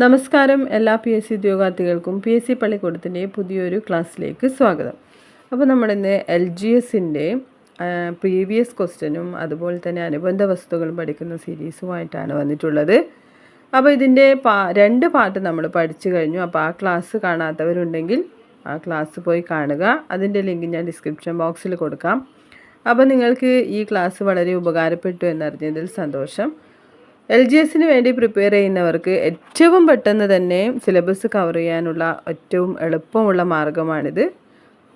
നമസ്കാരം എല്ലാ P S C ഉദ്യോഗാർത്ഥികൾക്കും പി എസ് സി പള്ളിക്കൂടത്തിന്റെ പുതിയൊരു ക്ലാസ്സിലേക്ക് സ്വാഗതം. അപ്പോൾ നമ്മളിന്ന് എൽ ജി എസിന്റെ പ്രീവിയസ് ക്വസ്റ്റ്യനും അതുപോലെ തന്നെ അനുബന്ധ വസ്തുക്കളും പഠിക്കുന്ന സീരീസുമായിട്ടാണ് വന്നിട്ടുള്ളത്. അപ്പോൾ ഇതിന്റെ പാ രണ്ട് പാട്ട് നമ്മൾ പഠിച്ചു കഴിഞ്ഞു. അപ്പോൾ ആ ക്ലാസ് കാണാത്തവരുണ്ടെങ്കിൽ ആ ക്ലാസ് പോയി കാണുക. അതിന്റെ ലിങ്ക് ഞാൻ ഡിസ്ക്രിപ്ഷൻ ബോക്സിൽ കൊടുക്കാം. അപ്പോൾ നിങ്ങൾക്ക് ഈ ക്ലാസ് വളരെ ഉപകാരപ്പെട്ടു എന്നറിഞ്ഞതിൽ സന്തോഷം. എൽ ജി എസിന് വേണ്ടി പ്രിപ്പയർ ചെയ്യുന്നവർക്ക് ഏറ്റവും പെട്ടെന്ന് തന്നെ സിലബസ് കവർ ചെയ്യാനുള്ള ഏറ്റവും എളുപ്പമുള്ള മാർഗമാണിത്.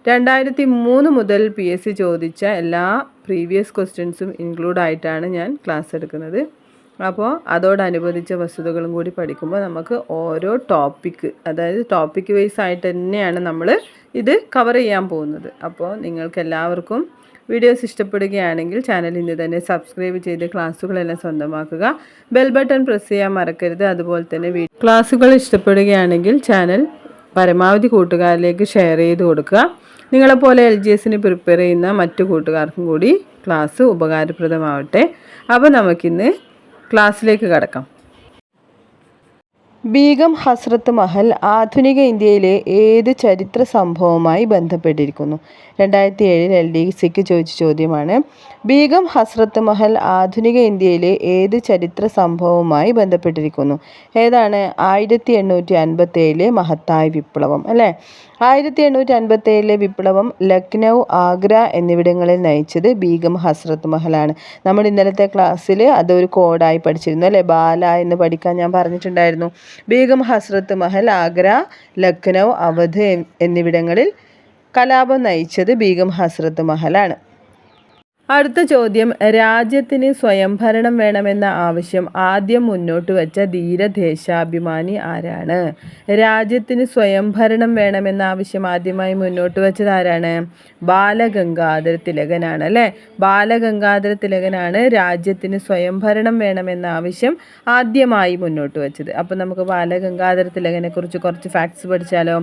രണ്ടായിരത്തി മൂന്ന് മുതൽ പി എസ് സി ചോദിച്ച എല്ലാ പ്രീവിയസ് ക്വസ്റ്റ്യൻസും ഇൻക്ലൂഡ് ആയിട്ടാണ് ഞാൻ ക്ലാസ് എടുക്കുന്നത്. അപ്പോൾ അതോടനുബന്ധിച്ച വസ്തുതകളും കൂടി പഠിക്കുമ്പോൾ നമുക്ക് ഓരോ ടോപ്പിക്ക് അതായത് ടോപ്പിക്ക് വൈസ് ആയിട്ട് തന്നെയാണ് നമ്മൾ ഇത് കവർ ചെയ്യാൻ പോകുന്നത്. അപ്പോൾ നിങ്ങൾക്ക് എല്ലാവർക്കും വീഡിയോസ് ഇഷ്ടപ്പെടുകയാണെങ്കിൽ ചാനൽ ഇന്ന് തന്നെ സബ്സ്ക്രൈബ് ചെയ്ത് ക്ലാസ്സുകളെല്ലാം സ്വന്തമാക്കുക. ബെൽ ബട്ടൺ പ്രസ് ചെയ്യാൻ മറക്കരുത്. അതുപോലെ തന്നെ ക്ലാസ്സുകൾ ഇഷ്ടപ്പെടുകയാണെങ്കിൽ ചാനൽ പരമാവധി കൂട്ടുകാരിലേക്ക് ഷെയർ ചെയ്ത് കൊടുക്കുക. നിങ്ങളെപ്പോലെ എൽ ജി എസിന് പ്രിപ്പയർ ചെയ്യുന്ന മറ്റു കൂട്ടുകാർക്കും കൂടി ക്ലാസ് ഉപകാരപ്രദമാവട്ടെ. അപ്പോൾ നമുക്കിന്ന് ക്ലാസ്സിലേക്ക് കടക്കാം. ബീഗം ഹസ്രത്ത് മഹൽ ആധുനിക ഇന്ത്യയിലെ ഏത് ചരിത്ര സംഭവവുമായി ബന്ധപ്പെട്ടിരിക്കുന്നു? രണ്ടായിരത്തി ഏഴിൽ എൽ ഡി സിക്ക് ചോദിച്ച ചോദ്യമാണ് ബീഗം ഹസ്രത്ത് മഹൽ ആധുനിക ഇന്ത്യയിലെ ഏത് ചരിത്ര സംഭവവുമായി ബന്ധപ്പെട്ടിരിക്കുന്നു? ഏതാണ് ആയിരത്തി എണ്ണൂറ്റി അൻപത്തി ഏഴിലെ മഹത്തായ വിപ്ലവം അല്ലേ? ആയിരത്തി എണ്ണൂറ്റി അൻപത്തി ഏഴിലെ വിപ്ലവം ലക്നൗ ആഗ്ര എന്നിവിടങ്ങളിൽ നയിച്ചത് ബീഗം ഹസ്രത്ത് മഹലാണ്. നമ്മൾ ഇന്നലത്തെ ക്ലാസ്സിൽ അതൊരു കോഡായി പഠിച്ചിരുന്നു അല്ലേ? ബാല എന്ന് പഠിക്കാൻ ഞാൻ പറഞ്ഞിട്ടുണ്ടായിരുന്നു. ബീഗം ഹസ്രത്ത് മഹൽ ആഗ്ര ലക്നൗ അവധ് എന്നിവിടങ്ങളിൽ കലാപം നയിച്ചത് ബീഗം ഹസ്രത്ത് മഹലാണ്. അടുത്ത ചോദ്യം രാജ്യത്തിന് സ്വയംഭരണം വേണമെന്ന ആവശ്യം ആദ്യം മുന്നോട്ട് വച്ച ധീരദേശാഭിമാനി ആരാണ്? രാജ്യത്തിന് സ്വയംഭരണം വേണമെന്ന ആവശ്യം ആദ്യമായി മുന്നോട്ട് വെച്ചത് ആരാണ്? ബാലഗംഗാധര തിലകനാണ് അല്ലേ? ബാലഗംഗാധര തിലകനാണ് രാജ്യത്തിന് സ്വയംഭരണം വേണമെന്ന ആവശ്യം ആദ്യമായി മുന്നോട്ട് വെച്ചത്. അപ്പോൾ നമുക്ക് ബാലഗംഗാധര തിലകനെക്കുറിച്ച് കുറച്ച് ഫാക്ട്സ് പഠിച്ചാലോ?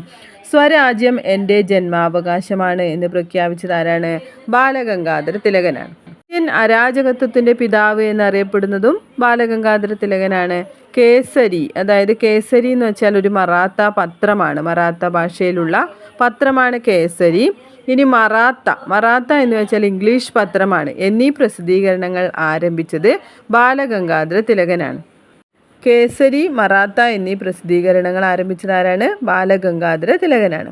സ്വരാജ്യം എന്റെ ജന്മാവകാശമാണ് എന്ന് പ്രഖ്യാപിച്ചത് ആരാണ്? ബാലഗംഗാധര തിലകനാണ്. ഇന്ത്യൻ അരാജകത്വത്തിന്റെ പിതാവ് എന്നറിയപ്പെടുന്നതും ബാലഗംഗാധര തിലകനാണ്. കേസരി അതായത് കേസരി എന്ന് വെച്ചാൽ ഒരു മറാത്ത പത്രമാണ്. മറാത്ത ഭാഷയിലുള്ള പത്രമാണ് കേസരി. ഇനി മറാത്ത മറാത്ത എന്ന് വെച്ചാൽ ഇംഗ്ലീഷ് പത്രമാണ്. എന്നീ പ്രസിദ്ധീകരണങ്ങൾ ആരംഭിച്ചത് ബാലഗംഗാധര തിലകനാണ്. കേസരി മറാത്ത എന്നീ പ്രസിദ്ധീകരണങ്ങൾ ആരംഭിച്ചതാരാണ്? ബാലഗംഗാധര തിലകനാണ്.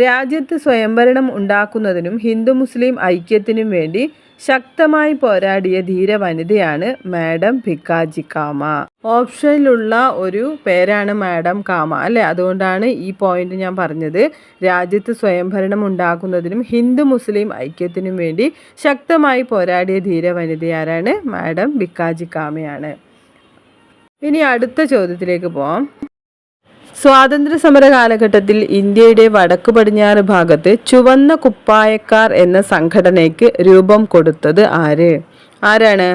രാജ്യത്ത് സ്വയംഭരണം ഉണ്ടാക്കുന്നതിനും ഹിന്ദു മുസ്ലിം ഐക്യത്തിനും വേണ്ടി ശക്തമായി പോരാടിയ ധീര വനിതയാണ് മാഡം ഭിക്കാജി കാമ. ഓപ്ഷനിലുള്ള ഒരു പേരാണ് മാഡം കാമ അല്ലേ? അതുകൊണ്ടാണ് ഈ പോയിന്റ് ഞാൻ പറഞ്ഞത്. രാജ്യത്ത് സ്വയംഭരണം ഉണ്ടാക്കുന്നതിനും ഹിന്ദു മുസ്ലിം ഐക്യത്തിനും വേണ്ടി ശക്തമായി പോരാടിയ ധീര വനിതയാരാണ് മാഡം ഭിക്കാജി കാമയാണ്. ഇനി അടുത്ത ചോദ്യത്തിലേക്ക് പോവാം. സ്വാതന്ത്ര്യ സമര കാലഘട്ടത്തിൽ ഇന്ത്യയുടെ വടക്കു പടിഞ്ഞാറ് ഭാഗത്ത് ചുവന്ന കുപ്പായക്കാർ എന്ന സംഘടനയ്ക്ക് രൂപം കൊടുത്തത് ആര്? ആരാണ്?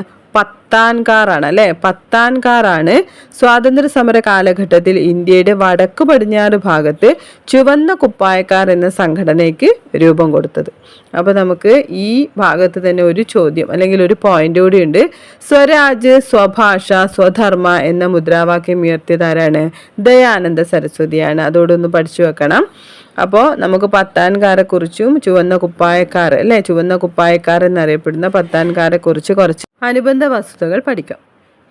പത്താൻകാറാണ് അല്ലേ? പത്താൻകാറാണ് സ്വാതന്ത്ര്യ സമര കാലഘട്ടത്തിൽ ഇന്ത്യയുടെ വടക്ക് പടിഞ്ഞാറ് ഭാഗത്ത് ചുവന്ന കുപ്പായക്കാർ എന്ന സംഘടനയ്ക്ക് രൂപം കൊടുത്തത്. അപ്പോൾ നമുക്ക് ഈ ഭാഗത്ത് തന്നെ ഒരു ചോദ്യം അല്ലെങ്കിൽ ഒരു പോയിന്റ് കൂടി ഉണ്ട്. സ്വരാജ് സ്വഭാഷ സ്വധർമ്മ എന്ന മുദ്രാവാക്യം ഉയർത്തിയതാരാണ് ദയാനന്ദ സരസ്വതിയാണ്. അതോടൊന്ന് പഠിച്ചു വെക്കണം. അപ്പോൾ നമുക്ക് പത്താൻകാരെ കുറിച്ചും ചുവന്ന കുപ്പായക്കാർ അല്ലേ? ചുവന്ന കുപ്പായക്കാർ എന്നറിയപ്പെടുന്ന പത്താൻകാരെ കുറിച്ച് കുറച്ച് അനുബന്ധ വസ്തുതകൾ പഠിക്കാം.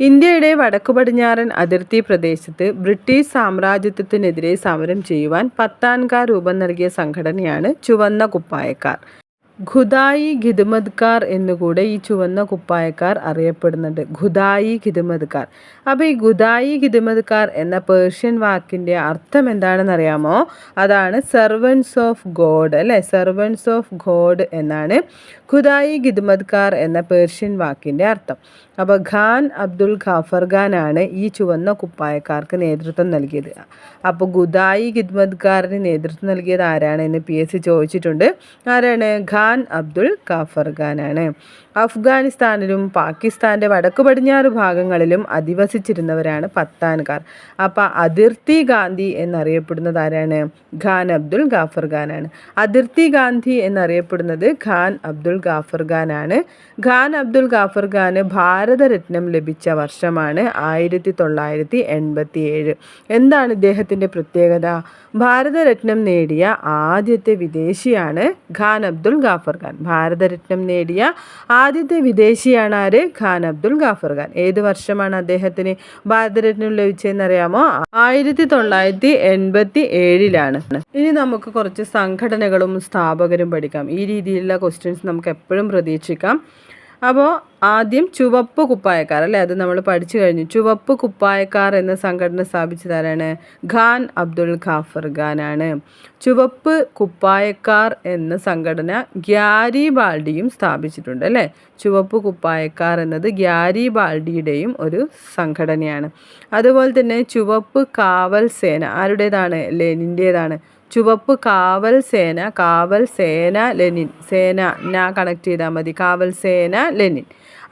ഇന്ത്യയുടെ വടക്കു പടിഞ്ഞാറൻ അതിർത്തി പ്രദേശത്ത് ബ്രിട്ടീഷ് സാമ്രാജ്യത്വത്തിനെതിരെ സമരം ചെയ്യുവാൻ പത്താൻകാർ രൂപം നൽകിയ സംഘടനയാണ് ചുവന്ന കുപ്പായക്കാർ. ഖുദായി ഖിദ്മത്കാർ എന്നുകൂടെ ഈ ചുവന്ന കുപ്പായക്കാർ അറിയപ്പെടുന്നുണ്ട്. ഖുദായി ഖിദ്മത്കാർ. അപ്പോൾ ഈ ഖുദായി ഖിദ്മത്കാർ എന്ന പേർഷ്യൻ വാക്കിന്റെ അർത്ഥം എന്താണെന്ന് അറിയാമോ അതാണ് സെർവൻസ് ഓഫ് ഗോഡ് അല്ലേ? സെർവൻസ് ഓഫ് ഗോഡ് എന്നാണ് ഖുദായി ഖിദ്മത്കാർ എന്ന പേർഷ്യൻ വാക്കിന്റെ അർത്ഥം. അപ്പോൾ ഖാൻ അബ്ദുൾ ഖാഫർ ഖാനാണ് ഈ ചുവന്ന കുപ്പായക്കാർക്ക് നേതൃത്വം നൽകിയത്. അപ്പോൾ ഖുദായി ഖിദ്മത്കാറിന് നേതൃത്വം നൽകിയത് ആരാണ് എന്ന് പി എസ് സി ചോദിച്ചിട്ടുണ്ട്. ആരാണ്? ഖാൻ അബ്ദുൽ ഖാഫർ ഖാനാണ്. അഫ്ഗാനിസ്ഥാനിലും പാകിസ്ഥാന്റെ വടക്കു പടിഞ്ഞാറ് ഭാഗങ്ങളിലും അധിവസിച്ചിരുന്നവരാണ് പത്താൻകാർ. അപ്പോൾ അതിർത്തി ഗാന്ധി എന്നറിയപ്പെടുന്നത് ആരാണ്? ഖാൻ അബ്ദുൽ ഗാഫർ ഖാനാണ്. അതിർത്തി ഗാന്ധി എന്നറിയപ്പെടുന്നത് ഖാൻ അബ്ദുൽ ഗാഫർ ഖാനാണ്. ഖാൻ അബ്ദുൽ ഗാഫർ ഖാന് ഭാരത ഭാരതരത്നം ലഭിച്ച വർഷമാണ് ആയിരത്തി തൊള്ളായിരത്തി എൺപത്തി ഏഴ് എന്താണ് ഇദ്ദേഹത്തിന്റെ പ്രത്യേകത? ഭാരതരത്നം നേടിയ ആദ്യത്തെ വിദേശിയാണ് ഖാൻ അബ്ദുൽ ഗാഫർ ഖാൻ. ഭാരതരത്നം നേടിയ ആദ്യത്തെ വിദേശിയാണ് ആര്? ഖാൻ അബ്ദുൽ ഗാഫർ ഖാൻ. ഏത് വർഷമാണ് അദ്ദേഹത്തിന് ഭാരതരത്നം ലഭിച്ചതെന്നറിയാമോ? ആയിരത്തി തൊള്ളായിരത്തി എൺപത്തി ഏഴിലാണ് ഇനി നമുക്ക് കുറച്ച് സംഘടനകളും സ്ഥാപകരും പഠിക്കാം. ഈ രീതിയിലുള്ള ക്വസ്റ്റ്യൻസ് നമുക്ക് എപ്പോഴും പ്രതീക്ഷിക്കാം. അപ്പോൾ ആദ്യം ചുവപ്പ് കുപ്പായക്കാർ അല്ലേ? അത് നമ്മൾ പഠിച്ചു കഴിഞ്ഞു. ചുവപ്പ് കുപ്പായക്കാർ എന്ന സംഘടന സ്ഥാപിച്ചതാരാണ് ഖാൻ അബ്ദുൾ ഖാഫർ ഖാനാണ് ചുവപ്പ് കുപ്പായക്കാർ എന്ന സംഘടന ഗ്യാരി ബാൾഡിയും സ്ഥാപിച്ചിട്ടുണ്ട് അല്ലേ? ചുവപ്പ് കുപ്പായക്കാർ എന്നത് ഗ്യാരി ബാൾഡിയുടെയും ഒരു സംഘടനയാണ്. അതുപോലെ തന്നെ ചുവപ്പ് കാവൽ സേന ആരുടേതാണ്? ലെനിന്റേതാണ് ചുവപ്പ് കാവൽ സേന കാവൽ സേന ലെനിൻ. സേന നാ കണക്ട് ചെയ്താൽ മതി. കാവൽ സേന ലെനിൻ.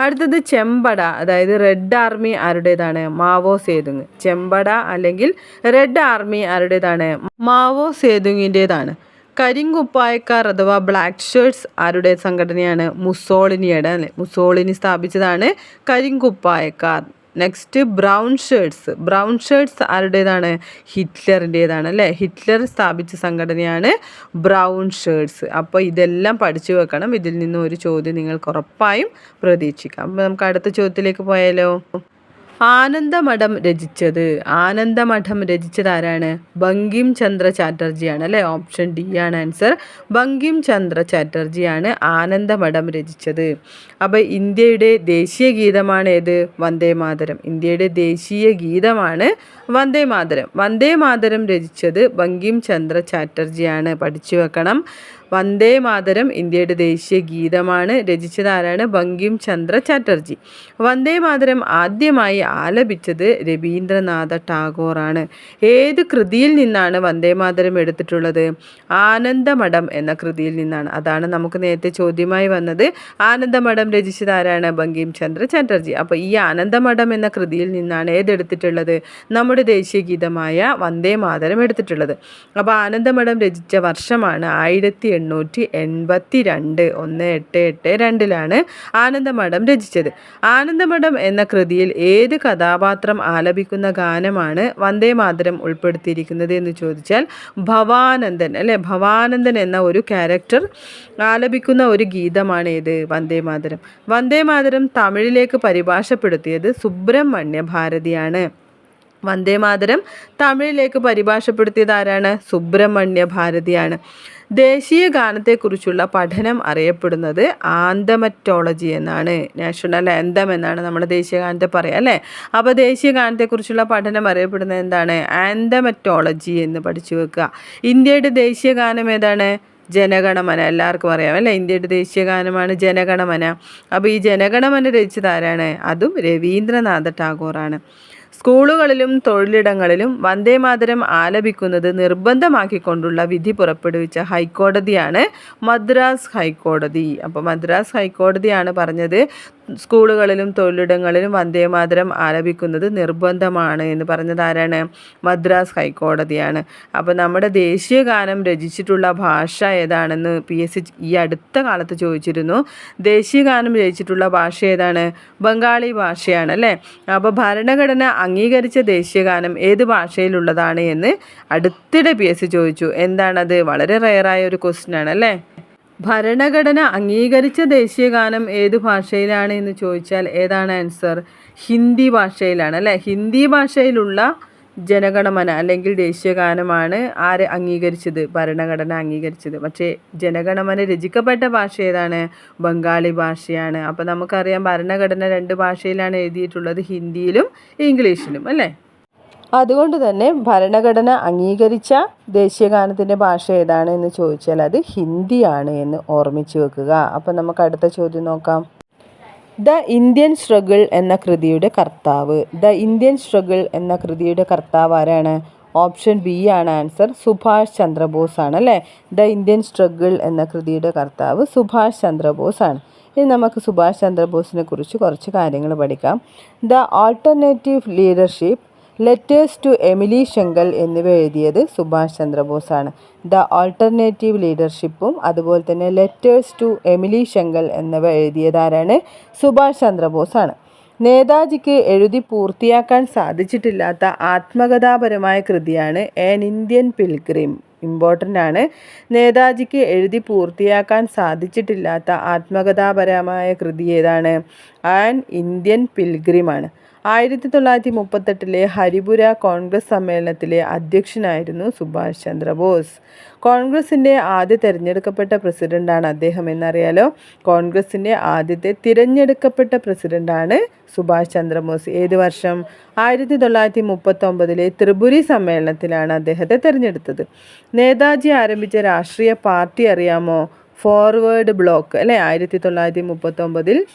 അടുത്തത് ചെമ്പട അതായത് റെഡ് ആർമി ആരുടേതാണ്? Mao Zedong. ചെമ്പട അല്ലെങ്കിൽ റെഡ് ആർമി ആരുടേതാണ്? മാവോ സേതുങ്ങിന്റേതാണ് കരിങ്കുപ്പായക്കാർ അഥവാ ബ്ലാക്ക് ഷർട്ട്സ് ആരുടെ സംഘടനയാണ്? മുസോളിനിയുടെ അല്ലെ? മുസോളിനി സ്ഥാപിച്ചതാണ് കരിങ്കുപ്പായക്കാർ. Next brown shirts brown shirts ആരുടേതാണ്? ഹിറ്റ്ലറിന്റേതാണ് അല്ലേ? ഹിറ്റ്ലർ സ്ഥാപിച്ച സംഘടനയാണ് ബ്രൗൺ ഷേർട്സ് അപ്പോൾ ഇതെല്ലാം പഠിച്ചു വെക്കണം. ഇതിൽ നിന്നും ഒരു ചോദ്യം നിങ്ങൾക്ക് ഉറപ്പായും പ്രതീക്ഷിക്കാം. അപ്പോൾ നമുക്ക് അടുത്ത ചോദ്യത്തിലേക്ക് പോയാലോ? ആനന്ദമഠം രചിച്ചത്. ആനന്ദമഠം രചിച്ചത് ആരാണ്? ബങ്കിം ചന്ദ്ര ചാറ്റർജിയാണ് അല്ലേ? ഓപ്ഷൻ ഡി ആണ് ആൻസർ. ബങ്കിം ചന്ദ്ര ചാറ്റർജിയാണ് ആനന്ദമഠം രചിച്ചത്. അപ്പോൾ ഇന്ത്യയുടെ ദേശീയ ഗീതമാണ് ഏത്? വന്ദേ മാതരം. ഇന്ത്യയുടെ ദേശീയ ഗീതമാണ് വന്ദേ മാതരം. വന്ദേ മാതരം രചിച്ചത് ബങ്കിം ചന്ദ്ര ചാറ്റർജിയാണ്. പഠിച്ചു വെക്കണം. വന്ദേ മാതരം ഇന്ത്യയുടെ ദേശീയ ഗീതമാണ്. രചിച്ചതാരാണ്? ബങ്കിം ചന്ദ്ര ചാറ്റർജി. വന്ദേ മാതരം ആദ്യമായി ആലപിച്ചത് രവീന്ദ്രനാഥ ടാഗോറാണ്. ഏത് കൃതിയിൽ നിന്നാണ് വന്ദേ മാതരം എടുത്തിട്ടുള്ളത്? ആനന്ദമഠം എന്ന കൃതിയിൽ നിന്നാണ്. അതാണ് നമുക്ക് നേരത്തെ ചോദ്യമായി വന്നത്. ആനന്ദമഠം രചിച്ചതാരാണ്? ബങ്കിം ചന്ദ്ര ചാറ്റർജി. അപ്പോൾ ഈ ആനന്ദമഠം എന്ന കൃതിയിൽ നിന്നാണ് ഏതെടുത്തിട്ടുള്ളത്? നമ്മുടെ ദേശീയ ഗീതമായ വന്ദേ മാതരം എടുത്തിട്ടുള്ളത്. അപ്പോൾ ആനന്ദമഠം രചിച്ച വർഷമാണ് ആയിരത്തി എണ്ണൂറ്റി എൺപത്തി രണ്ട് ഒന്ന് എട്ട് എട്ട് രണ്ടിലാണ് ആനന്ദമഠം രചിച്ചത്. ആനന്ദമഠം എന്ന കൃതിയിൽ ഏത് കഥാപാത്രം ആലപിക്കുന്ന ഗാനമാണ് വന്ദേ മാതരം ഉൾപ്പെടുത്തിയിരിക്കുന്നത് എന്ന് ചോദിച്ചാൽ ഭവാനന്ദൻ അല്ലെ? ഭവാനന്ദൻ എന്ന ഒരു ക്യാരക്ടർ ആലപിക്കുന്ന ഒരു ഗീതമാണ് ഏത്? വന്ദേ മാതരം വന്ദേ മാതരം തമിഴിലേക്ക് പരിഭാഷപ്പെടുത്തിയത് സുബ്രഹ്മണ്യ ഭാരതിയാണ്. വന്ദേ മാതരം. തമിഴിലേക്ക് പരിഭാഷപ്പെടുത്തിയത് ആരാണ്? സുബ്രഹ്മണ്യ ഭാരതിയാണ്. ദേശീയ ഗാനത്തെക്കുറിച്ചുള്ള പഠനം അറിയപ്പെടുന്നത് ആന്തമറ്റോളജി എന്നാണ്. നാഷണൽ ആന്തം എന്നാണ് നമ്മുടെ ദേശീയ ഗാനത്തെ പറയുക അല്ലേ? അപ്പോൾ ദേശീയ ഗാനത്തെക്കുറിച്ചുള്ള പഠനം അറിയപ്പെടുന്നത് എന്താണ്? ആന്തമറ്റോളജി എന്ന് പഠിച്ചു വെക്കുക. ഇന്ത്യയുടെ ദേശീയ ഗാനം ഏതാണ്? ജനഗണമന. എല്ലാവർക്കും അറിയാം അല്ലേ? ഇന്ത്യയുടെ ദേശീയ ഗാനമാണ് ജനഗണമന. അപ്പോൾ ഈ ജനഗണമന രചിച്ചത് ആരാണ്? അതും രവീന്ദ്രനാഥ ടാഗോറാണ്. സ്കൂളുകളിലും തൊഴിലിടങ്ങളിലും വന്ദേ മാതരം ആലപിക്കുന്നത് നിർബന്ധമാക്കിക്കൊണ്ടുള്ള വിധി പുറപ്പെടുവിച്ച ഹൈക്കോടതിയാണ് മദ്രാസ് ഹൈക്കോടതി. അപ്പോൾ മദ്രാസ് ഹൈക്കോടതിയാണ് പറഞ്ഞത് സ്കൂളുകളിലും തൊഴിലിടങ്ങളിലും വന്ദേമാതരം ആലപിക്കുന്നത് നിർബന്ധമാണ് എന്ന് പറഞ്ഞത് ആരാണ്? മദ്രാസ് ഹൈക്കോടതിയാണ്. അപ്പോൾ നമ്മുടെ ദേശീയ ഗാനം രചിച്ചിട്ടുള്ള ഭാഷ ഏതാണെന്ന് പി എസ് സി ഈ അടുത്ത കാലത്ത് ചോദിച്ചിരുന്നു. ദേശീയ ഗാനം രചിച്ചിട്ടുള്ള ഭാഷ ഏതാണ്? ബംഗാളി ഭാഷയാണ് അല്ലേ? അപ്പോൾ ഭരണഘടന അംഗീകരിച്ച ദേശീയ ഗാനം ഏത് ഭാഷയിലുള്ളതാണ് എന്ന് അടുത്തിടെ പി എസ് സി ചോദിച്ചു. എന്താണത്? വളരെ റയറായ ഒരു ക്വസ്റ്റ്യൻ ആണ് അല്ലേ? ഭരണഘടന അംഗീകരിച്ച ദേശീയഗാനം ഏത് ഭാഷയിലാണ് എന്ന് ചോദിച്ചാൽ ഏതാണ് ആൻസർ? ഹിന്ദി ഭാഷയിലാണ്. അല്ലേ? ഹിന്ദി ഭാഷയിലുള്ള ജനഗണമന അല്ലെങ്കിൽ ദേശീയഗാനമാണ് ആര് അംഗീകരിച്ചത്? ഭരണഘടന അംഗീകരിച്ചത്. പക്ഷേ ജനഗണമന രചിക്കപ്പെട്ട ഭാഷ ഏതാണ്? ബംഗാളി ഭാഷയാണ്. അപ്പോൾ നമുക്കറിയാം ഭരണഘടന രണ്ട് ഭാഷയിലാണ് എഴുതിയിട്ടുള്ളത്. ഹിന്ദിയിലും ഇംഗ്ലീഷിലും. അല്ലേ? അതുകൊണ്ട് തന്നെ ഭരണഘടന അംഗീകരിച്ച ദേശീയഗാനത്തിന്റെ ഭാഷ ഏതാണ് എന്ന് ചോദിച്ചാൽ അത് ഹിന്ദിയാണ് എന്ന് ഓർമ്മിച്ച് വെക്കുക. അപ്പോൾ നമുക്ക് അടുത്ത ചോദ്യം നോക്കാം. ദ ഇന്ത്യൻ സ്ട്രഗിൾ എന്ന കൃതിയുടെ കർത്താവ്. ദ ഇന്ത്യൻ സ്ട്രഗിൾ എന്ന കൃതിയുടെ കർത്താവ് ആരാണ്? ഓപ്ഷൻ ബി ആണ് ആൻസർ സുഭാഷ് ചന്ദ്രബോസ് ആണ് അല്ലേ? ദ ഇന്ത്യൻ സ്ട്രഗിൾ എന്ന കൃതിയുടെ കർത്താവ് സുഭാഷ് ചന്ദ്രബോസ് ആണ്. ഇനി നമുക്ക് സുഭാഷ് ചന്ദ്രബോസിനെ കുറിച്ച് കുറച്ച് കാര്യങ്ങൾ പഠിക്കാം. The alternative leadership letters to Emilie Schenkl എന്നിവ എഴുതിയത് സുഭാഷ് ചന്ദ്രബോസാണ്. ദ ആൾട്ടർനേറ്റീവ് ലീഡർഷിപ്പും അതുപോലെ തന്നെ ലെറ്റേഴ്സ് ടു എമിലി ശങ്കൽ എന്നിവ എഴുതിയതാരാണ് സുഭാഷ് ചന്ദ്രബോസാണ്. നേതാജിക്ക് എഴുതി പൂർത്തിയാക്കാൻ സാധിച്ചിട്ടില്ലാത്ത ആത്മകഥാപരമായ കൃതിയാണ് ആൻ ഇന്ത്യൻ പിൽഗ്രിം ഇമ്പോർട്ടന്റ് ആണ്. നേതാജിക്ക് എഴുതി പൂർത്തിയാക്കാൻ സാധിച്ചിട്ടില്ലാത്ത ആത്മകഥാപരമായ കൃതി ഏതാണ്? ആൻ ഇന്ത്യൻ പിൽഗ്രിമാണ് ആയിരത്തി തൊള്ളായിരത്തി മുപ്പത്തെട്ടിലെ ഹരിപുര കോൺഗ്രസ് സമ്മേളനത്തിലെ അധ്യക്ഷനായിരുന്നു സുഭാഷ് ചന്ദ്രബോസ്. കോൺഗ്രസിന്റെ ആദ്യ തിരഞ്ഞെടുക്കപ്പെട്ട പ്രസിഡന്റാണ് അദ്ദേഹം എന്നറിയാലോ. കോൺഗ്രസിന്റെ ആദ്യത്തെ തിരഞ്ഞെടുക്കപ്പെട്ട പ്രസിഡന്റാണ് സുഭാഷ് ചന്ദ്രബോസ്. ഏത് വർഷം? ആയിരത്തി തൊള്ളായിരത്തി മുപ്പത്തൊമ്പതിലെ ത്രിപുരി സമ്മേളനത്തിലാണ് അദ്ദേഹത്തെ തിരഞ്ഞെടുത്തത്. നേതാജി ആരംഭിച്ച രാഷ്ട്രീയ പാർട്ടി അറിയാമോ? ഫോർവേഡ് ബ്ലോക്ക് അല്ലേ? ആയിരത്തി തൊള്ളായിരത്തി മുപ്പത്തൊമ്പതിൽ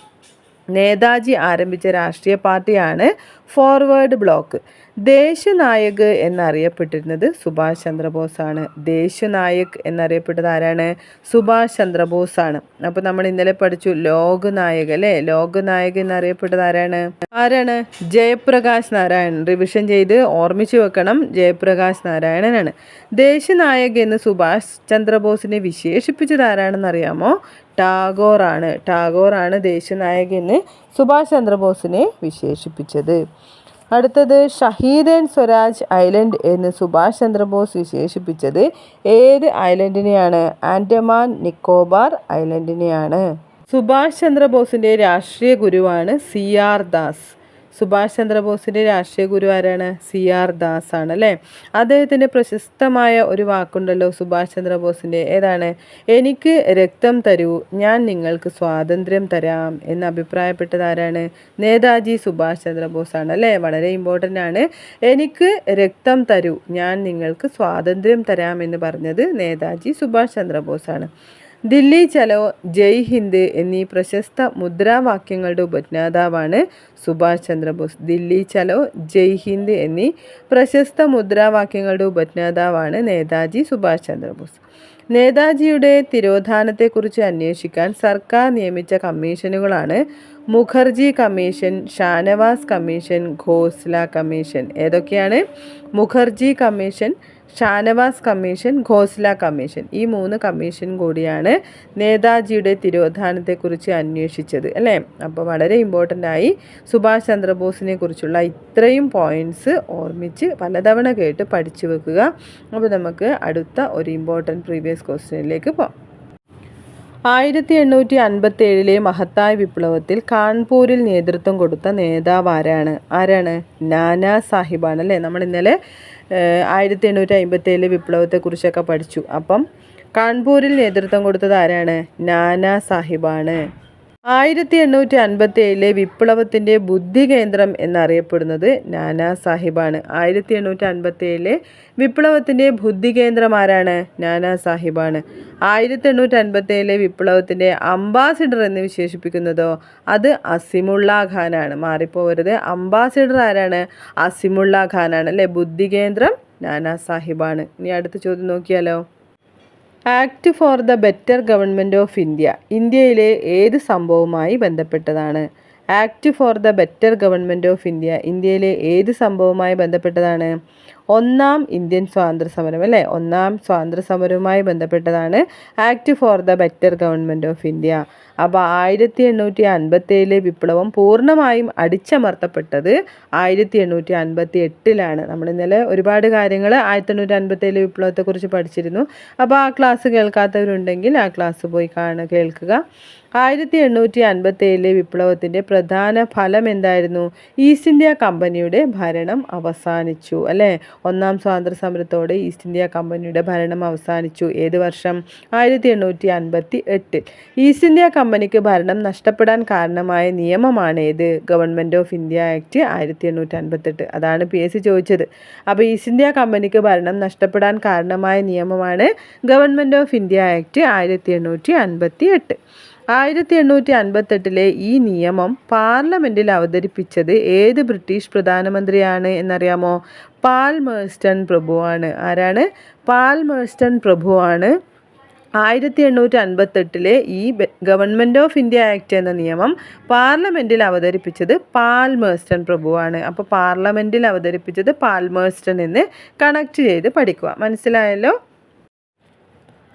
നേതാജി ആരംഭിച്ച രാഷ്ട്രീയ പാർട്ടിയാണ് ഫോർവേഡ് ബ്ലോക്ക് ദേശനായക് എന്നറിയപ്പെട്ടിരുന്നത് സുഭാഷ് ചന്ദ്രബോസ് ആണ് ദേശനായക് എന്നറിയപ്പെട്ടത് ആരാണ്? സുഭാഷ് ചന്ദ്രബോസ് ആണ് അപ്പോൾ നമ്മൾ ഇന്നലെ പഠിച്ചു ലോകനായക് അല്ലേ? ലോകനായക് എന്നറിയപ്പെട്ടത് ആരാണ്? ആരാണ്? ജയപ്രകാശ് നാരായണൻ. റിവിഷൻ ചെയ്ത് ഓർമ്മിച്ചു വെക്കണം. ജയപ്രകാശ് നാരായണനാണ്. ദേശനായക് എന്ന് സുഭാഷ് ചന്ദ്രബോസിനെ വിശേഷിപ്പിച്ചത് ആരാണെന്ന് അറിയാമോ ടാഗോറാണ്. ടാഗോറാണ് ദേശനായക് എന്ന് സുഭാഷ് ചന്ദ്രബോസിനെ വിശേഷിപ്പിച്ചത്. അടുത്തത് ഷഹീദ് ആൻഡ് സ്വരാജ് ഐലൻഡ് എന്ന് സുഭാഷ് ചന്ദ്രബോസ് വിശേഷിപ്പിച്ചത് ഏത് ഐലൻഡിനെയാണ്? ആൻഡമാൻ നിക്കോബാർ ഐലൻഡിനെയാണ്. സുഭാഷ് ചന്ദ്രബോസിന്റെ രാഷ്ട്രീയ ഗുരുവാണ് സി ആർ ദാസ്. സുഭാഷ് ചന്ദ്രബോസിന്റെ രാഷ്ട്രീയ ഗുരു ആരാണ് സി ആർ ദാസ് ആണ് അല്ലേ? അദ്ദേഹത്തിന്റെ പ്രശസ്തമായ ഒരു വാക്കുണ്ടല്ലോ സുഭാഷ് ചന്ദ്രബോസിന്റെ ഏതാണ്? എനിക്ക് രക്തം തരൂ ഞാൻ നിങ്ങൾക്ക് സ്വാതന്ത്ര്യം തരാം എന്ന് അഭിപ്രായപ്പെട്ടത് ആരാണ്? നേതാജി സുഭാഷ് ചന്ദ്രബോസ് ആണ് അല്ലേ? വളരെ ഇമ്പോർട്ടന്റ് ആണ്. എനിക്ക് രക്തം തരൂ ഞാൻ നിങ്ങൾക്ക് സ്വാതന്ത്ര്യം തരാം എന്ന് പറഞ്ഞത് നേതാജി സുഭാഷ് ചന്ദ്രബോസ് ആണ്. ദില്ലി ചലോ ജയ് ഹിന്ദ് എന്നീ പ്രശസ്ത മുദ്രാവാക്യങ്ങളുടെ ഉപജ്ഞാതാവാണ് സുഭാഷ് ചന്ദ്രബോസ്. ദില്ലി ചലോ ജയ് ഹിന്ദ് എന്നീ പ്രശസ്ത മുദ്രാവാക്യങ്ങളുടെ ഉപജ്ഞാതാവാണ് നേതാജി സുഭാഷ് ചന്ദ്രബോസ്. നേതാജിയുടെ തിരോധാനത്തെക്കുറിച്ച് അന്വേഷിക്കാൻ സർക്കാർ നിയമിച്ച കമ്മീഷനുകളാണ് Mukherjee commission Shahnawaz commission Khosla commission. ഏതൊക്കെയാണ്? Mukherjee commission Shahnawaz commission Khosla commission. ഈ മൂന്ന് കമ്മീഷൻ കൂടിയാണ് നേതാജിയുടെ തിരോധാനത്തെക്കുറിച്ച് അന്വേഷിച്ചത് അല്ലേ? അപ്പോൾ വളരെ ഇമ്പോർട്ടന്റ് ആയി സുഭാഷ് ചന്ദ്രബോസിനെ കുറിച്ചുള്ള ഇത്രയും പോയിന്റ്സ് ഓർമ്മിച്ച് പലതവണ കേട്ട് പഠിച്ചു വെക്കുക. അപ്പോൾ നമുക്ക് അടുത്ത ഒരു ഇമ്പോർട്ടന്റ് പ്രീവിയസ് ക്വസ്റ്റ്യനിലേക്ക് പോകാം. ആയിരത്തി എണ്ണൂറ്റി അൻപത്തി ഏഴിലെ മഹത്തായ വിപ്ലവത്തിൽ കാൺപൂരിൽ നേതൃത്വം കൊടുത്ത നേതാവ് ആരാണ്? ആരാണ്? നാനാ സാഹിബാണ് അല്ലേ? നമ്മൾ ഇന്നലെ ആയിരത്തി എണ്ണൂറ്റി അൻപത്തി ഏഴിലെ വിപ്ലവത്തെക്കുറിച്ചൊക്കെ പഠിച്ചു. അപ്പം കാൺപൂരിൽ നേതൃത്വം കൊടുത്തത് ആരാണ്? നാനാ സാഹിബാണ്. ആയിരത്തി എണ്ണൂറ്റി അൻപത്തി ഏഴിലെ വിപ്ലവത്തിന്റെ ബുദ്ധി കേന്ദ്രം എന്നറിയപ്പെടുന്നത് നാനാ സാഹിബാണ്. ആയിരത്തി എണ്ണൂറ്റി അൻപത്തി ഏഴിലെ വിപ്ലവത്തിന്റെ ബുദ്ധി കേന്ദ്രം ആരാണ്? നാനാ സാഹിബാണ്. ആയിരത്തി എണ്ണൂറ്റി അൻപത്തി ഏഴിലെ വിപ്ലവത്തിന്റെ അംബാസിഡർ എന്ന് വിശേഷിപ്പിക്കുന്നതോ അത് അസിമുള്ള ഖാനാണ്. മാറിപ്പോവരുത്. അംബാസിഡർ ആരാണ്? അസിമുള്ള ഖാനാണ്. അല്ലേ? ബുദ്ധി കേന്ദ്രം നാനാ സാഹിബാണ്. ഇനി അടുത്ത ചോദ്യം നോക്കിയാലോ? Act for the better government of India ഇന്ത്യയിലെ ഏത് സംഭവവുമായി ബന്ധപ്പെട്ടതാണ്? Act for the better government of India ഇന്ത്യയിലെ ഏത് സംഭവവുമായി ബന്ധപ്പെട്ടതാണ്? ഒന്നാം ഇന്ത്യൻ സ്വാതന്ത്ര്യ സമരം അല്ലേ? ഒന്നാം സ്വാതന്ത്ര്യ സമരവുമായി ബന്ധപ്പെട്ടതാണ് act for the better government of India അപ്പോൾ ആയിരത്തി എണ്ണൂറ്റി അൻപത്തേഴിലെ വിപ്ലവം പൂർണമായും അടിച്ചമർത്തപ്പെട്ടത് ആയിരത്തി എണ്ണൂറ്റി അൻപത്തി എട്ടിലാണ് നമ്മൾ ഇന്നലെ ഒരുപാട് കാര്യങ്ങൾ ആയിരത്തി എണ്ണൂറ്റി അൻപത്തേഴിലെ വിപ്ലവത്തെക്കുറിച്ച് പഠിച്ചിരുന്നു. അപ്പോൾ ആ ക്ലാസ് കേൾക്കാത്തവരുണ്ടെങ്കിൽ ആ ക്ലാസ് പോയി കാണുക കേൾക്കുക. ആയിരത്തി എണ്ണൂറ്റി അൻപത്തേഴിലെ വിപ്ലവത്തിന്റെ പ്രധാന ഫലം എന്തായിരുന്നു? ഈസ്റ്റ് ഇന്ത്യ കമ്പനിയുടെ ഭരണം അവസാനിച്ചു അല്ലേ? ഒന്നാം സ്വാതന്ത്ര്യ സമരത്തോടെ ഈസ്റ്റ് ഇന്ത്യ കമ്പനിയുടെ ഭരണം അവസാനിച്ചു. ഏത് വർഷം? ആയിരത്തി എണ്ണൂറ്റി അൻപത്തി എട്ടിൽ ഈസ്റ്റ് ഇന്ത്യ കമ്പനിക്ക് ഭരണം നഷ്ടപ്പെടാൻ കാരണമായ നിയമമാണ് ഏത്? ഗവൺമെന്റ് ഓഫ് ഇന്ത്യ ആക്ട് ആയിരത്തി എണ്ണൂറ്റി അൻപത്തെട്ട് അതാണ് പി എസ് സി ചോദിച്ചത്. അപ്പോൾ ഈസ്റ്റ് ഇന്ത്യ കമ്പനിക്ക് ഭരണം നഷ്ടപ്പെടാൻ കാരണമായ നിയമമാണ് ഗവൺമെന്റ് ഓഫ് ഇന്ത്യ ആക്ട് ആയിരത്തി എണ്ണൂറ്റി അൻപത്തി എട്ട് ആയിരത്തി എണ്ണൂറ്റി അൻപത്തെട്ടിലെ ഈ നിയമം പാർലമെന്റിൽ അവതരിപ്പിച്ചത് ഏത് ബ്രിട്ടീഷ് പ്രധാനമന്ത്രിയാണ് എന്നറിയാമോ? പാൽമേഴ്സ്റ്റൺ പ്രഭുവാണ്. ആരാണ്? പാൽമേഴ്സ്റ്റൺ പ്രഭുവാണ്. ആയിരത്തി എണ്ണൂറ്റി അൻപത്തെട്ടിലെ ഈ ഗവൺമെന്റ് ഓഫ് ഇന്ത്യ ആക്ട് എന്ന നിയമം പാർലമെന്റിൽ അവതരിപ്പിച്ചത് പാൽമേഴ്സ്റ്റൺ പ്രഭുവാണ്. അപ്പോൾ പാർലമെന്റിൽ അവതരിപ്പിച്ചത് പാൽമേഴ്സ്റ്റൺ എന്ന് കണക്ട് ചെയ്ത് പഠിക്കുക. മനസ്സിലായല്ലോ?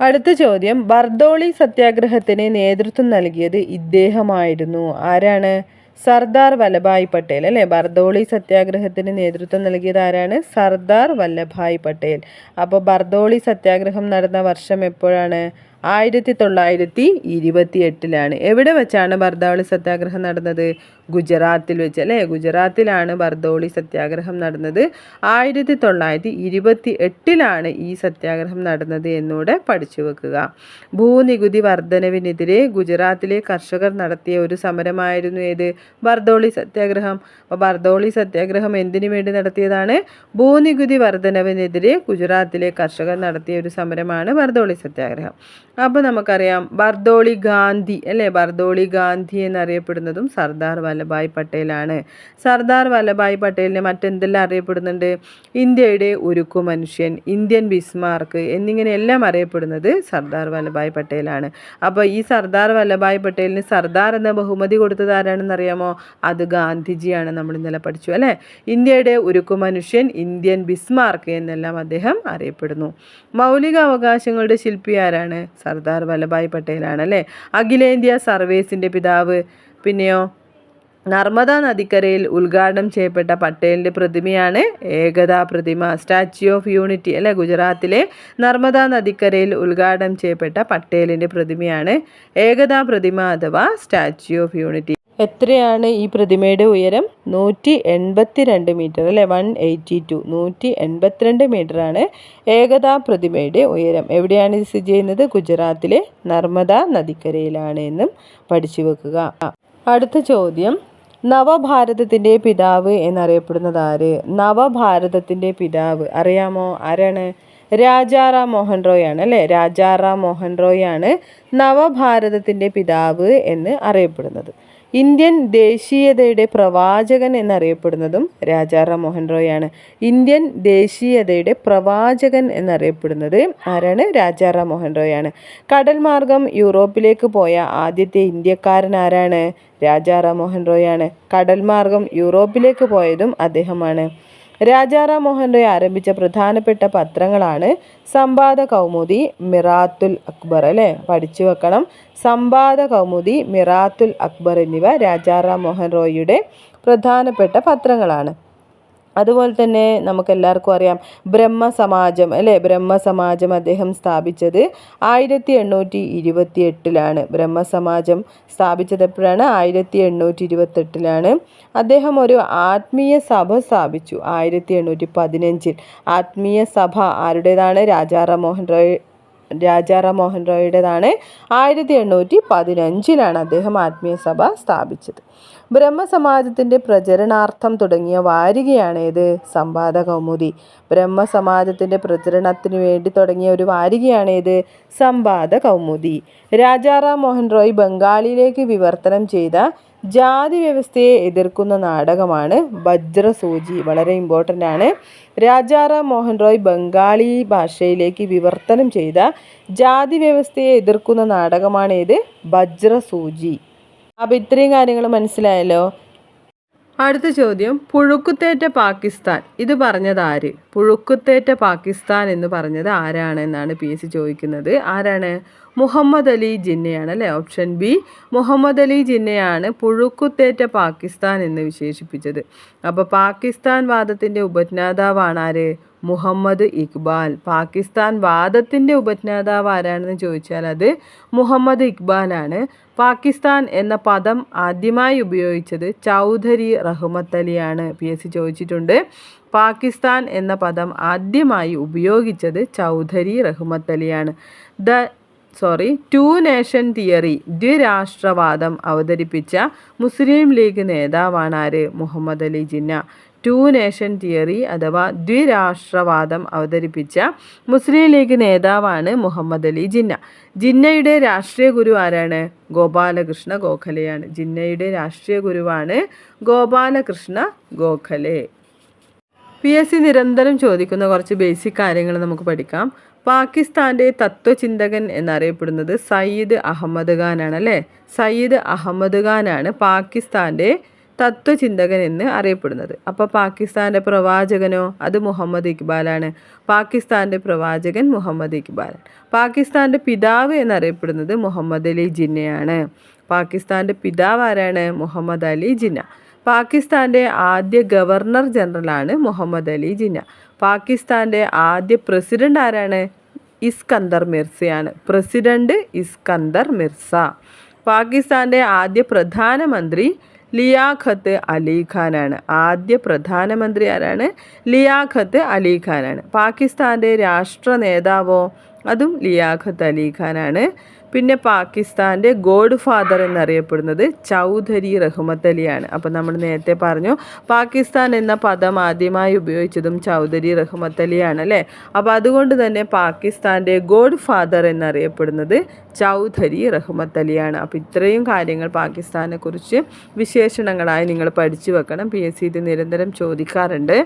അടുത്ത ചോദ്യം. ബർദോളി സത്യാഗ്രഹത്തിന് നേതൃത്വം നൽകിയത് ഇദ്ദേഹമായിരുന്നു. ആരാണ്? സർദാർ വല്ലഭായ് പട്ടേൽ അല്ലേ? ബർദോളി സത്യാഗ്രഹത്തിന് നേതൃത്വം നൽകിയത് ആരാണ്? സർദാർ വല്ലഭായ് പട്ടേൽ. അപ്പോൾ ബർദോളി സത്യാഗ്രഹം നടന്ന വർഷം എപ്പോഴാണ്? ആയിരത്തി തൊള്ളായിരത്തി ഇരുപത്തി എട്ടിലാണ് എവിടെ വെച്ചാണ് ബർദോളി സത്യാഗ്രഹം നടന്നത്? ഗുജറാത്തിൽ വെച്ച് അല്ലേ? ഗുജറാത്തിലാണ് ബർദോളി സത്യാഗ്രഹം നടന്നത്. ആയിരത്തി തൊള്ളായിരത്തി ഇരുപത്തി എട്ടിലാണ് ഈ സത്യാഗ്രഹം നടന്നത് എന്നൂടെ പഠിച്ചു വെക്കുക. ഭൂനികുതി വർധനവിനെതിരെ ഗുജറാത്തിലെ കർഷകർ നടത്തിയ ഒരു സമരമായിരുന്നു ഏത്? ബർദോളി സത്യാഗ്രഹം. ബർദോളി സത്യാഗ്രഹം എന്തിനു വേണ്ടി നടത്തിയതാണ്? ഭൂനികുതി വർധനവിനെതിരെ ഗുജറാത്തിലെ കർഷകർ നടത്തിയ ഒരു സമരമാണ് ബർദോളി സത്യാഗ്രഹം. അപ്പോൾ നമുക്കറിയാം ബർദോളി ഗാന്ധി അല്ലേ? ബർദോളി ഗാന്ധി എന്നറിയപ്പെടുന്നതും സർദാർ വല്ലഭായ് പട്ടേലാണ്. സർദാർ വല്ലഭായ് പട്ടേലിനെ മറ്റെന്തെല്ലാം അറിയപ്പെടുന്നുണ്ട്? ഇന്ത്യയുടെ ഉരുക്കു മനുഷ്യൻ ഇന്ത്യൻ ബിസ്മാർക്ക് എന്നിങ്ങനെയെല്ലാം അറിയപ്പെടുന്നത് സർദാർ വല്ലഭായ് പട്ടേലാണ്. അപ്പോൾ ഈ സർദാർ വല്ലഭായ് പട്ടേലിന് സർദാർ എന്ന ബഹുമതി കൊടുത്തത് ആരാണെന്ന് അറിയാമോ അത് ഗാന്ധിജിയാണ് നമ്മൾ ഇന്നലെ പഠിച്ചു അല്ലേ? ഇന്ത്യയുടെ ഉരുക്കു മനുഷ്യൻ ഇന്ത്യൻ ബിസ്മാർക്ക് എന്നെല്ലാം അദ്ദേഹം അറിയപ്പെടുന്നു. മൗലിക അവകാശങ്ങളുടെ ശില്പി ആരാണ്? സർദാർ വല്ലഭായ് പട്ടേലാണ് അല്ലേ അഖിലേന്ത്യാ സർവീസിന്റെ പിതാവ്. പിന്നെയോ? നർമ്മദ നദിക്കരയിൽ ഉദ്ഘാടനം ചെയ്യപ്പെട്ട പട്ടേലിന്റെ പ്രതിമയാണ് ഏകതാ പ്രതിമ സ്റ്റാച്യു ഓഫ് യൂണിറ്റി അല്ലെ ഗുജറാത്തിലെ നർമ്മദ നദിക്കരയിൽ ഉദ്ഘാടനം ചെയ്യപ്പെട്ട പട്ടേലിന്റെ പ്രതിമയാണ് ഏകതാ പ്രതിമ അഥവാ സ്റ്റാച്യു ഓഫ് യൂണിറ്റി. എത്രയാണ് ഈ പ്രതിമയുടെ ഉയരം? നൂറ്റി എൺപത്തി രണ്ട് മീറ്റർ അല്ലേ? One eighty two. നൂറ്റി എൺപത്തിരണ്ട് മീറ്ററാണ് ഏകതാ പ്രതിമയുടെ ഉയരം. എവിടെയാണ് ഇത് സ്ഥിതി ചെയ്യുന്നത്? ഗുജറാത്തിലെ നർമ്മദ നദിക്കരയിലാണ് എന്നും പഠിച്ചു വെക്കുക. അടുത്ത ചോദ്യം. നവഭാരതത്തിന്റെ പിതാവ് എന്നറിയപ്പെടുന്നത് ആര്? നവഭാരതത്തിന്റെ പിതാവ്. അറിയാമോ? ആരാണ്? രാജാറാം മോഹൻ റോയ് ആണ് അല്ലേ? രാജാറാം മോഹൻ റോയ് ആണ് നവഭാരതത്തിന്റെ പിതാവ് എന്ന് അറിയപ്പെടുന്നത്. ഇന്ത്യൻ ദേശീയതയുടെ പ്രവാചകൻ എന്നറിയപ്പെടുന്നതും രാജാറാം മോഹൻ റോയ് ആണ് ഇന്ത്യൻ ദേശീയതയുടെ പ്രവാചകൻ എന്നറിയപ്പെടുന്നത് ആരാണ്? രാജാറാം മോഹൻ റോയ് ആണ് കടൽ മാർഗം യൂറോപ്പിലേക്ക് പോയ ആദ്യത്തെ ഇന്ത്യക്കാരൻ ആരാണ്? രാജാറാം മോഹൻ റോയ് ആണ് കടൽ മാർഗം യൂറോപ്പിലേക്ക് പോയതും അദ്ദേഹമാണ്. രാജാറാം മോഹൻ റോയ് ആരംഭിച്ച പ്രധാനപ്പെട്ട പത്രങ്ങളാണ് സമ്പാദ കൗമുദി മിറാത്തുൽ അക്ബർ അല്ലേ? പഠിച്ചു വെക്കണം. സമ്പാദ കൗമുദി മിറാത്തുൽ അക്ബർ എന്നിവ രാജാറാം മോഹൻ റോയിയുടെ പ്രധാനപ്പെട്ട പത്രങ്ങളാണ്. അതുപോലെ തന്നെ നമുക്കെല്ലാവർക്കും അറിയാം ബ്രഹ്മസമാജം അല്ലേ? ബ്രഹ്മസമാജം അദ്ദേഹം സ്ഥാപിച്ചത് ആയിരത്തി എണ്ണൂറ്റി ഇരുപത്തി എട്ടിലാണ് ബ്രഹ്മസമാജം സ്ഥാപിച്ചത് എപ്പോഴാണ്? ആയിരത്തി എണ്ണൂറ്റി ഇരുപത്തെട്ടിലാണ് അദ്ദേഹം ഒരു ആത്മീയ സഭ സ്ഥാപിച്ചു ആയിരത്തി എണ്ണൂറ്റി പതിനഞ്ചിൽ ആത്മീയ സഭ ആരുടേതാണ്? രാജാറാം മോഹൻ റോയ് രാജാറാം മോഹൻ റോയുടേതാണ്. ആയിരത്തി എണ്ണൂറ്റി പതിനഞ്ചിലാണ് അദ്ദേഹം ആത്മീയ സഭ സ്ഥാപിച്ചത്. ബ്രഹ്മസമാജത്തിന്റെ പ്രചരണാർത്ഥം തുടങ്ങിയ വാരികയാണേത് സംവാദ കൗമുദി ബ്രഹ്മസമാജത്തിന്റെ പ്രചരണത്തിന് വേണ്ടി തുടങ്ങിയ ഒരു വാരികയാണേത് സംവാദ കൗമുദി രാജാറാം മോഹൻ റോയ് ബംഗാളിലേക്ക് വിവർത്തനം ചെയ്ത ജാതി വ്യവസ്ഥയെ എതിർക്കുന്ന നാടകമാണ് വജ്രസൂചി. വളരെ ഇമ്പോർട്ടന്റ് ആണ്. രാജാറാം മോഹൻ റോയ് ബംഗാളി ഭാഷയിലേക്ക് വിവർത്തനം ചെയ്ത ജാതി വ്യവസ്ഥയെ എതിർക്കുന്ന നാടകമാണേത് വജ്രസൂചി. അപ്പോൾ ഇത്രയും കാര്യങ്ങൾ മനസ്സിലായല്ലോ? അടുത്ത ചോദ്യം പുഴുക്കുത്തേറ്റ പാകിസ്ഥാൻ. ഇത് പറഞ്ഞത് ആര്? പുഴുക്കുത്തേറ്റ പാകിസ്ഥാൻ എന്ന് പറഞ്ഞത് ആരാണ് എന്നാണ് പി എസ് ചോദിക്കുന്നത്. ആരാണ്? മുഹമ്മദ് അലി ജിന്നയാണ് അല്ലേ? ഓപ്ഷൻ ബി മുഹമ്മദ് അലി ജിന്നയാണ് പുഴുക്കുത്തേറ്റ പാകിസ്ഥാൻ എന്ന് വിശേഷിപ്പിച്ചത്. അപ്പോൾ പാകിസ്ഥാൻ വാദത്തിന്റെ ഉപജ്ഞാതാവാണ് ആര്? മുഹമ്മദ് ഇക്ബാൽ. പാകിസ്ഥാൻ വാദത്തിന്റെ ഉപജ്ഞാതാവ് ആരാണെന്ന് ചോദിച്ചാൽ അത് മുഹമ്മദ് ഇക്ബാലാണ്. പാകിസ്ഥാൻ എന്ന പദം ആദ്യമായി ഉപയോഗിച്ചത് ചൗധരി റഹ്മത്ത് അലിയാണ്. പി. എസ്. സി. ചോദിച്ചിട്ടുണ്ട്. പാകിസ്ഥാൻ എന്ന പദം ആദ്യമായി ഉപയോഗിച്ചത് Chaudhary Rahmat അലിയാണ്. The sorry two nation theory ദ്വിരാഷ്ട്രവാദം അവതരിപ്പിച്ച മുസ്ലിം ലീഗ് നേതാവാണ് ആര്? Muhammad Ali Jinnah. Two nation theory അഥവാ ദ്വിരാഷ്ട്രവാദം അവതരിപ്പിച്ച മുസ്ലിം ലീഗ് നേതാവാണ് മുഹമ്മദ് അലി ജിന്ന. ജിന്നയുടെ രാഷ്ട്രീയ ഗുരു ആരാണ്? ഗോപാലകൃഷ്ണ ഗോഖലെയാണ്. ജിന്നയുടെ രാഷ്ട്രീയ ഗുരുവാണ് Gopalakrishna Gokhale. P S C നിരന്തരം ചോദിക്കുന്ന കുറച്ച് ബേസിക് കാര്യങ്ങൾ നമുക്ക് പഠിക്കാം. പാകിസ്ഥാന്റെ തത്വചിന്തകൻ എന്നറിയപ്പെടുന്നത് സയ്യിദ് അഹമ്മദ് ഖാനാണ് അല്ലേ? സയ്യിദ് അഹമ്മദ് ഖാനാണ് പാകിസ്ഥാന്റെ തത്വചിന്തകൻ എന്ന് അറിയപ്പെടുന്നത്. അപ്പോൾ പാകിസ്ഥാന്റെ പ്രവാചകനോ അത് മുഹമ്മദ് ഇക്ബാലാണ്. പാകിസ്ഥാന്റെ പ്രവാചകൻ മുഹമ്മദ് ഇക്ബാൽ. പാകിസ്ഥാന്റെ പിതാവ് എന്നറിയപ്പെടുന്നത് മുഹമ്മദ് അലി ജിന്നയാണ്. പാകിസ്ഥാന്റെ പിതാവ് ആരാണ്? മുഹമ്മദ് അലി ജിന്ന. പാകിസ്ഥാന്റെ ആദ്യ ഗവർണർ ജനറലാണ് മുഹമ്മദ് അലി ജിന്ന. പാകിസ്ഥാന്റെ ആദ്യ പ്രസിഡന്റ് ആരാണ്? ഇസ്കന്ദർ മിർസയാണ്. President Iskander Mirza. പാകിസ്ഥാന്റെ ആദ്യ പ്രധാനമന്ത്രി ലിയാഖത്ത് അലി ഖാനാണ്. ആദ്യ പ്രധാനമന്ത്രി ആരാണ്? ലിയാഖത്ത് അലി ഖാനാണ്. പാകിസ്ഥാന്റെ രാഷ്ട്ര നേതാവോ? അതും ലിയാഖത്ത് അലി ഖാനാണ്. പിന്നെ പാകിസ്ഥാന്റെ ഗോഡ് ഫാദർ എന്നറിയപ്പെടുന്നത് ചൗധരി റഹ്മത്ത് അലിയാണ്. അപ്പോൾ നമ്മൾ നേരത്തെ പറഞ്ഞു പാകിസ്ഥാൻ എന്ന പദം ആദ്യമായി ഉപയോഗിച്ചതും ചൗധരി റഹ്മത്ത് അലിയാണ് അല്ലേ? അപ്പോൾ അതുകൊണ്ട് തന്നെ പാകിസ്ഥാന്റെ ഗോഡ് ഫാദർ എന്നറിയപ്പെടുന്നത് ചൗധരി റഹ്മത്ത് അലിയാണ്. അപ്പോൾ ഇത്രയും കാര്യങ്ങൾ പാകിസ്ഥാനെക്കുറിച്ച് വിശേഷണങ്ങളായി നിങ്ങൾ പഠിച്ചു വെക്കണം. പി എസ് സി ഇത് നിരന്തരം ചോദിക്കാറുണ്ട്.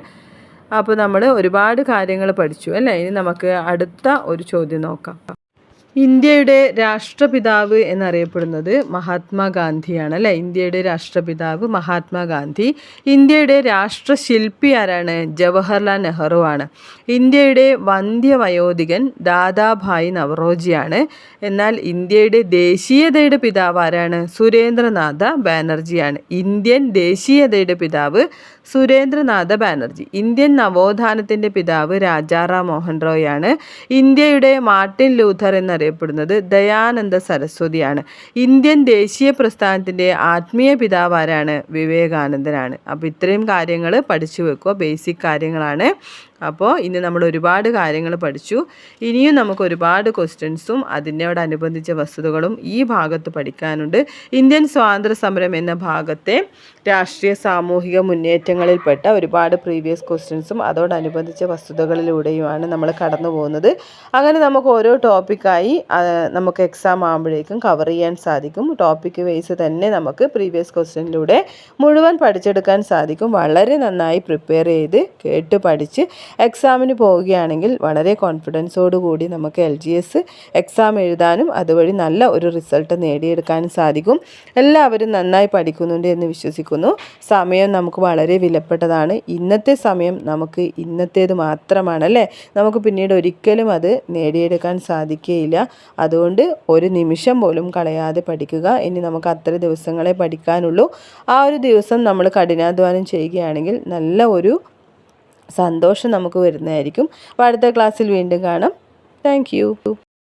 അപ്പോൾ നമ്മൾ ഒരുപാട് കാര്യങ്ങൾ പഠിച്ചു അല്ലേ? ഇനി നമുക്ക് അടുത്ത ഒരു ചോദ്യം നോക്കാം. ഇന്ത്യയുടെ രാഷ്ട്രപിതാവ് എന്നറിയപ്പെടുന്നത് മഹാത്മാഗാന്ധിയാണ് അല്ലേ? ഇന്ത്യയുടെ രാഷ്ട്രപിതാവ് മഹാത്മാഗാന്ധി. ഇന്ത്യയുടെ രാഷ്ട്രശില്പി ആരാണ്? ജവഹർലാൽ നെഹ്റു ആണ്. ഇന്ത്യയുടെ വന്ധ്യവയോധികൻ ദാദാഭായ് നവറോജിയാണ്. എന്നാൽ ഇന്ത്യയുടെ ദേശീയതയുടെ പിതാവ് ആരാണ്? സുരേന്ദ്രനാഥ ബാനർജിയാണ്. ഇന്ത്യൻ ദേശീയതയുടെ പിതാവ് സുരേന്ദ്രനാഥ ബാനർജി. ഇന്ത്യൻ നവോത്ഥാനത്തിന്റെ പിതാവ് രാജാറാം മോഹൻ റോയ് ആണ്. ഇന്ത്യയുടെ മാർട്ടിൻ ലൂഥർ എന്നറിയപ്പെടുന്നത് ദയാനന്ദ സരസ്വതിയാണ്. ഇന്ത്യൻ ദേശീയ പ്രസ്ഥാനത്തിന്റെ ആത്മീയ പിതാവ് ആരാണ് വിവേകാനന്ദനാണ്. അപ്പോൾ ഇത്രയും കാര്യങ്ങൾ പഠിച്ചു വെക്കുക. ബേസിക് കാര്യങ്ങളാണ്. അപ്പോൾ ഇന്ന് നമ്മൾ ഒരുപാട് കാര്യങ്ങൾ പഠിച്ചു. ഇനിയും നമുക്ക് ഒരുപാട് ക്വസ്റ്റ്യൻസും അതിനോടനുബന്ധിച്ച വസ്തുതകളും ഈ ഭാഗത്ത് പഠിക്കാനുണ്ട്. ഇന്ത്യൻ സ്വാതന്ത്ര്യ സമരം എന്ന ഭാഗത്തെ രാഷ്ട്രീയ സാമൂഹിക മുന്നേറ്റങ്ങളിൽപ്പെട്ട ഒരുപാട് പ്രീവിയസ് ക്വസ്റ്റ്യൻസും അതോടനുബന്ധിച്ച വസ്തുതകളിലൂടെയുമാണ് നമ്മൾ കടന്നു പോകുന്നത്. അങ്ങനെ നമുക്ക് ഓരോ ടോപ്പിക്കായി നമുക്ക് എക്സാം ആകുമ്പോഴേക്കും കവർ ചെയ്യാൻ സാധിക്കും. ടോപ്പിക്ക് വൈസ് തന്നെ നമുക്ക് പ്രീവിയസ് ക്വസ്റ്റ്യനിലൂടെ മുഴുവൻ പഠിച്ചെടുക്കാൻ സാധിക്കും. വളരെ നന്നായി പ്രിപ്പയർ ചെയ്ത് കേട്ട് പഠിച്ച് എക്സാമിന് പോവുകയാണെങ്കിൽ വളരെ കോൺഫിഡൻസോടു കൂടി നമുക്ക് എൽ ജി എസ് എക്സാം എഴുതാനും അതുവഴി നല്ല ഒരു റിസൾട്ട് നേടിയെടുക്കാനും സാധിക്കും. എല്ലാവരും നന്നായി പഠിക്കുന്നുണ്ട് എന്ന് വിശ്വസിക്കുന്നു. സമയം നമുക്ക് വളരെ വിലപ്പെട്ടതാണ്. ഇന്നത്തെ സമയം നമുക്ക് ഇന്നത്തേത് മാത്രമാണ് അല്ലേ നമുക്ക് പിന്നീട് ഒരിക്കലും അത് നേടിയെടുക്കാൻ സാധിക്കുകയില്ല അതുകൊണ്ട് ഒരു നിമിഷം പോലും കളയാതെ പഠിക്കുക. ഇനി നമുക്ക് അത്ര ദിവസങ്ങളെ പഠിക്കാനുള്ളൂ. ആ ഒരു ദിവസം നമ്മൾ കഠിനാധ്വാനം ചെയ്യുകയാണെങ്കിൽ നല്ല ഒരു സന്തോഷം നമുക്ക് വരുന്നതായിരിക്കും. അപ്പോൾ അടുത്ത ക്ലാസ്സിൽ വീണ്ടും കാണാം. താങ്ക്